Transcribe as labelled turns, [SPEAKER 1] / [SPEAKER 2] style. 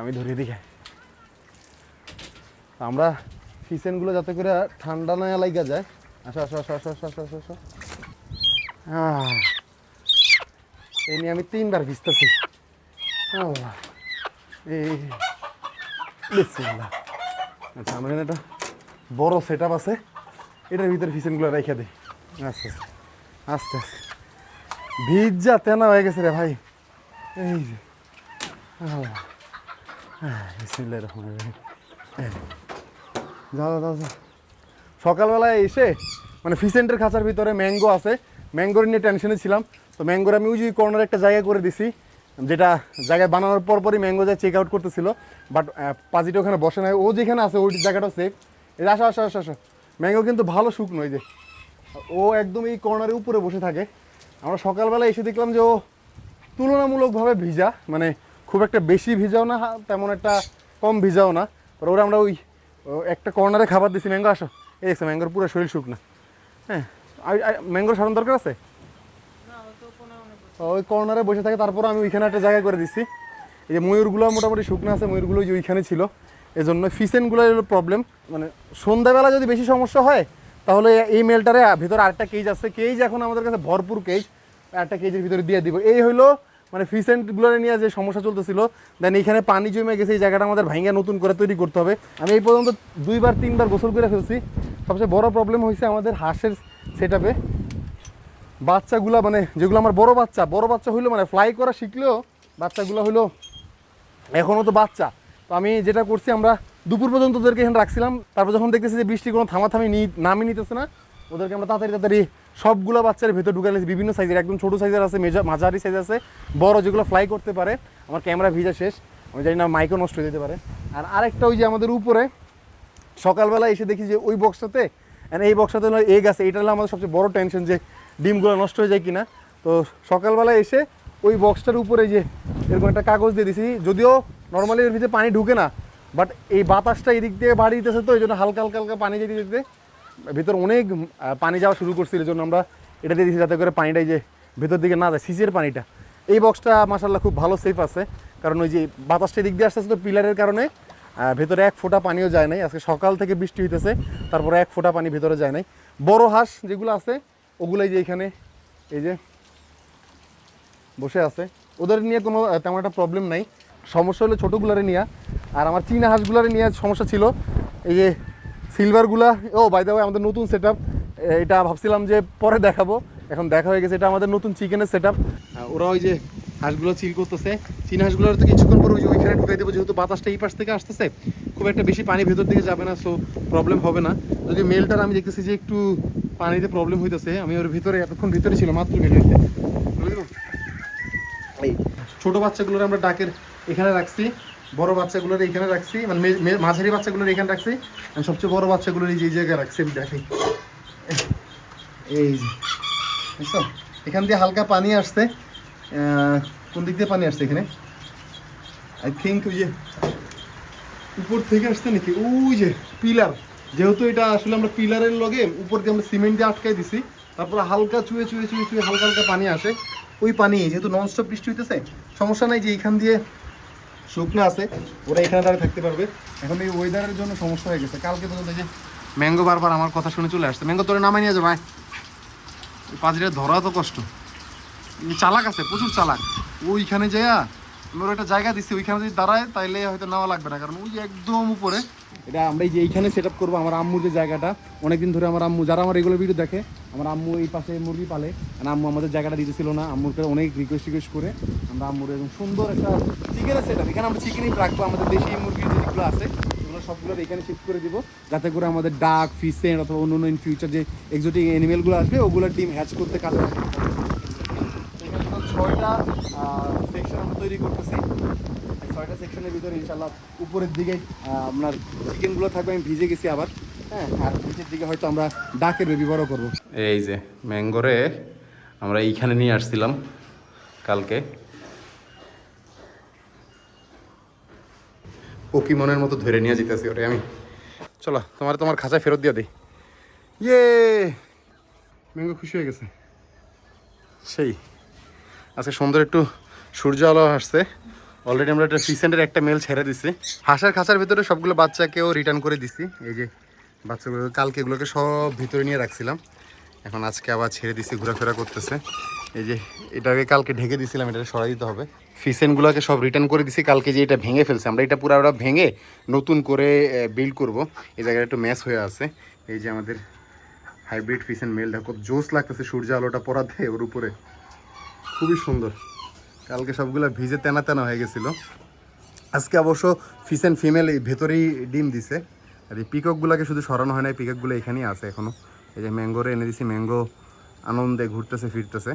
[SPEAKER 1] আমি ধরিয়ে দিকে আমরা ফিসেনগুলো যাতে করে ঠান্ডা না লাগা যায়। আসো আসো আসো আসো আসো আসো আসো। এই নিয়ে আমি তিনবার ভিজতেছি। আচ্ছা আমার এখানে একটা বড় সেট আছে। এটার ভিতরে ফিসেনগুলো রেখে দিই। আচ্ছা, আস্তে আস্তে আস্তে। আস্তে ভিজ যা তেনা হয়ে গেছে রে ভাই। এই যে, আল্লাহ। বিসমিল্লাহির রহমানির রহিম। সকালবেলায় এসে মানে ফিসেন্টের খাঁচার ভিতরে ম্যাঙ্গো আছে। ম্যাঙ্গোর নিয়ে টেনশনে ছিলাম। তো ম্যাঙ্গোর আমি ওই কর্নারে একটা জায়গা করে দিছি, যেটা জায়গায় বানানোর পর পরই ম্যাঙ্গো যা চেক আউট করতেছিল। বাট পাজিটা ওখানে বসে নাই। ও যেখানে আছে, ওই জায়গাটা সেফ এই আসো আসো আসো আসো। ম্যাঙ্গো কিন্তু ভালো শুকনো, এই যে। ও একদম এই কর্নারের উপরে বসে থাকে। আমরা সকালবেলা এসে দেখলাম যে ও তুলনামূলকভাবে ভিজা। মানে খুব একটা বেশি ভিজাও না, তেমন একটা কম ভিজাও না। ওরা আমরা ওই একটা কর্নারে খাবার দিছি ম্যাঙ্গো আসো। এই দেখছ ম্যাঙ্গোর পুরো শরীর শুকনা। হ্যাঁ ম্যাঙ্গোর সারান দরকার আছে? ওই কর্নারে বসে থাকে, তারপর আমি ওইখানে একটা জায়গা করে দিচ্ছি এই যে ময়ূরগুলো মোটামুটি শুকনো আছে, ময়ূরগুলো যে ওইখানে ছিল। এই জন্য ফিসেনগুলো প্রবলেম মানে সন্ধ্যাবেলা যদি বেশি সমস্যা হয়, তাহলে এই মেলটারে ভিতরে আরেকটা কেজ আছে। কেজ এখন আমাদের কাছে ভরপুর কেজ একটা কেজের ভিতরে দিয়ে দিব। এই হলো মানে ফিসেন্টগুলো নিয়ে যে সমস্যা চলতেছিল দেন এখানে পানি জমে গেছে, এই জায়গাটা আমাদের ভাঙ্গা নতুন করে তৈরি করতে হবে। আমি এই পর্যন্ত দুইবার, তিনবার গোসল করে ফেলছি। সবচেয়ে বড় প্রবলেম হয়েছে আমাদের হাঁসের সেট বাচ্চাগুলা মানে যেগুলো আমার বড় বাচ্চা বড় বাচ্চা হইল মানে ফ্লাই করা শিখলেও বাচ্চাগুলো হইল এখনও তো বাচ্চা। তো আমি যেটা করছি, আমরা দুপুর পর্যন্ত ওদেরকে এখানে রাখছিলাম। তারপর যখন দেখতেছি যে বৃষ্টি কোনো থামাথামি নি নামই নিতেছে না, ওদেরকে আমরা তাড়াতাড়ি তাড়াতাড়ি সবগুলো বাচ্চার ভেতর ঢুকে নিয়েছি। বিভিন্ন সাইজের একদম ছোটো সাইজের আছে, মেজা, মাঝারি সাইজ আছে, বড় যেগুলো ফ্লাই করতে পারে, আমার ক্যামেরা ভিজা শেষ, আমি জানি না মাইকও নষ্ট হয়ে যেতে পারে। আর আরেকটা ওই যে আমাদের উপরে, সকালবেলা এসে দেখি যে ওই বক্সটাতে এই বক্সটাতে হলো এগ আছে, এটা হলো আমাদের সবচেয়ে বড় টেনশন যে ডিমগুলো নষ্ট হয়ে যায় কিনা। তো সকালবেলা এসে ওই বক্সটার উপরে যে এরকম একটা কাগজ দিয়ে দিছি, যদিও নর্মালি এর ভিতরে পানি ঢুকে না বাট এই বাতাসটা এদিক থেকে বাড়ি দিতেছে তো, এই জন্য হালকা হালকা হালকা পানি যেতে দিতে ভিতর অনেক পানি যাওয়া শুরু করছিল জন্য আমরা এটা দিয়ে দিচ্ছি যাতে করে পানিটাই যে ভেতর দিকে না যায়, সিসের পানিটা। এই বক্সটা মাসাল্লাহ খুব ভালো সেফ আছে, কারণ ওই যে বাতাসটা দিক দিয়ে আসতেছে তো পিলারের কারণে ভেতরে এক ফোঁটা পানিও যায় নাই। আজকে সকাল থেকে বৃষ্টি হইতেছে, তারপরে এক ফোঁটা পানি ভেতরে যায় নাই। বড় হাঁস যেগুলো আছে, ওগুলাই যে এখানে এই যে বসে আছে, ওদের নিয়ে কোনো তেমন একটা প্রবলেম নাই। সমস্যা হলো ছোটোগুলারে নিয়ে, আর আমার চীনা হাঁসগুলারে নিয়ে সমস্যা ছিল, এই যে সিলভারগুলা, ও বাই দ্য আমাদের নতুন সেট এটা ভাবছিলাম যে পরে দেখাবো, এখন দেখা হয়ে গেছে, এটা আমাদের নতুন চিকেনের সেট ওরা ওই যে হাঁসগুলো চিল করতেছে, চীন হাঁসগুলোর তো কিছুক্ষণ পরে ওই ওইখানে ঢুকাই দেবো, যেহেতু বাতাসটা এই পাশ থেকে আসতেছে, খুব একটা বেশি পানি ভেতর দিকে যাবে না সো প্রবলেম হবে না। যদি মেলটার আমি দেখতেছি যে একটু পানিতে প্রবলেম হইতেছে, আমি ওর ভিতরে এতক্ষণ ভিতরে ছিল মাত্র হইতে বুঝলি? এই ছোট বাচ্চাগুলোর আমরা ডাকের এখানে রাখছি। বড় বাচ্চাগুলোর এখানে রাখছি মানে মাঝারি বাচ্চাগুলোর এখানে রাখছি আর সবচেয়ে বড় বাচ্চাগুলোর এই যে জায়গায় রাখছি আমি দেখাই এই বুঝছ এখান দিয়ে হালকা পানি আসছে। কোন দিক দিয়ে পানি আসছে এখানে? আই থিঙ্ক ওই যে উপর থেকে আসছে নাকি? ওই যে পিলার। যেহেতু এটা আসলে আমরা পিলারের লগে উপর দিয়ে আমরা সিমেন্ট দিয়ে আটকাই দিছি, তারপরে হালকা চুয়ে চুয়ে চুয়ে চুয়ে হালকা হালকা পানি আসে। ওই পানি, যেহেতু ননস্টপ বৃষ্টি হইতেছে, সমস্যা নাই যে এইখান দিয়ে শুকনো আছে, ওরা এখানে দাঁড়িয়ে থাকতে পারবে। এখন এই ওয়েদারের জন্য সমস্যা হয়ে গেছে। কালকে পর্যন্ত যে ম্যাঙ্গো বারবার আমার কথা শুনে চলে আসছে। ম্যাঙ্গো তোরে নামাই নিয়ে যাবে ভাই। পাঁচটা ধরা তো কষ্ট। চালাক আছে, প্রচুর চালাক। ওইখানে যাইয়া আমরা একটা জায়গা দিচ্ছি ওইখানে যদি দাঁড়ায় তাইলে হয়তো নেওয়া লাগবে না, কারণ ওই একদম উপরে। এটা আমরা এই যে এইখানে সেট আপ করব আমার আম্মুর যে জায়গাটা। অনেকদিন ধরে আমার আম্মু, যারা আমার এগুলো ভিডিও দেখে, আমার আম্মু এই পাশে মুরগি পালে, আর আম্মু আমাদের জায়গাটা দিতেছিল না, আম্মুর অনেক রিকোয়েস্ট রিকোয়েস্ট করে আমরা আম্মুর একদম সুন্দর একটা চিকেনের সেট আপ এখানে আমরা চিকেনই রাখব, আমাদের দেশি মুরগির যেগুলো আছে সবগুলো এখানে শিফট করে দিব, যাতে করে আমাদের ডাক ফিসেন্ট অথবা অন্য অন্য ইন ফিউচার যে এক্সোটিক অ্যানিমেলগুলো আসবে ওগুলোর ডিম হ্যাচ করতে কাজে ছয়টা তৈরি করতেছি। ছয়টা সেকশনের ভিতরে ইনশাল্লাহ উপরের দিকে আপনার চিকেনগুলো থাকবে, আমি ভিজে গেছি আবার। হ্যাঁ আর নিচের দিকে হয়তো আমরা ডাকের বেবি বড় করব।
[SPEAKER 2] এই যে ম্যাঙ্গোরে আমরা এইখানে নিয়ে আসছিলাম কালকে।
[SPEAKER 1] মতো ধরে নিয়ে যেতেছি ওরে আমি। চলো, তোমার তোমার খাঁচায় ফেরত দিয়ে দিই। ইয়ে! ম্যাঙ্গো খুশি হয়ে গেছে। সেই, আজকে সুন্দর একটু সূর্য আলো আসছে। অলরেডি আমরা একটা ফিসেন্টের একটা মেল ছেড়ে দিছি। হাঁসের খাঁচার ভিতরে সবগুলো বাচ্চাকেও রিটার্ন করে দিছি। এই যে বাচ্চাগুলো, কালকে এগুলোকে সব ভিতরে নিয়ে রাখছিলাম। এখন আজকে আবার ছেড়ে দিছি, ঘোরাফেরা করতেছে। এই যে এটাকে কালকে ঢেকে দিছিলাম এটা সরাই দিতে হবে। ফিসেনগুলোকে সব রিটার্ন করে দিছি, কালকে যে এটা ভেঙে ফেলছে। আমরা এটা পুরো ওরা ভেঙে নতুন করে বিল্ড করব। এই জায়গাটা একটু ম্যাচ হয়ে আছে। এই যে আমাদের হাইব্রিড ফিসেন মেলটা কত জোস লাগতেছে সূর্য আলোটা পড়াতে ওর উপরে। খুবই সুন্দর। কালকে সবগুলো ভিজে তেনা তেনা হয়ে গেছিল। আজকে অবশ্য ফিস অ্যান্ড ফিমেল ভেতরেই ডিম দিছে। আর এই পিককগুলোকে শুধু সরানো হয় না পিককগুলো এখানেই আছে এখনও এই যে ম্যাঙ্গোরে এনে দিছি ম্যাঙ্গো আনন্দে ঘুরতেছে, ফিরতেছে।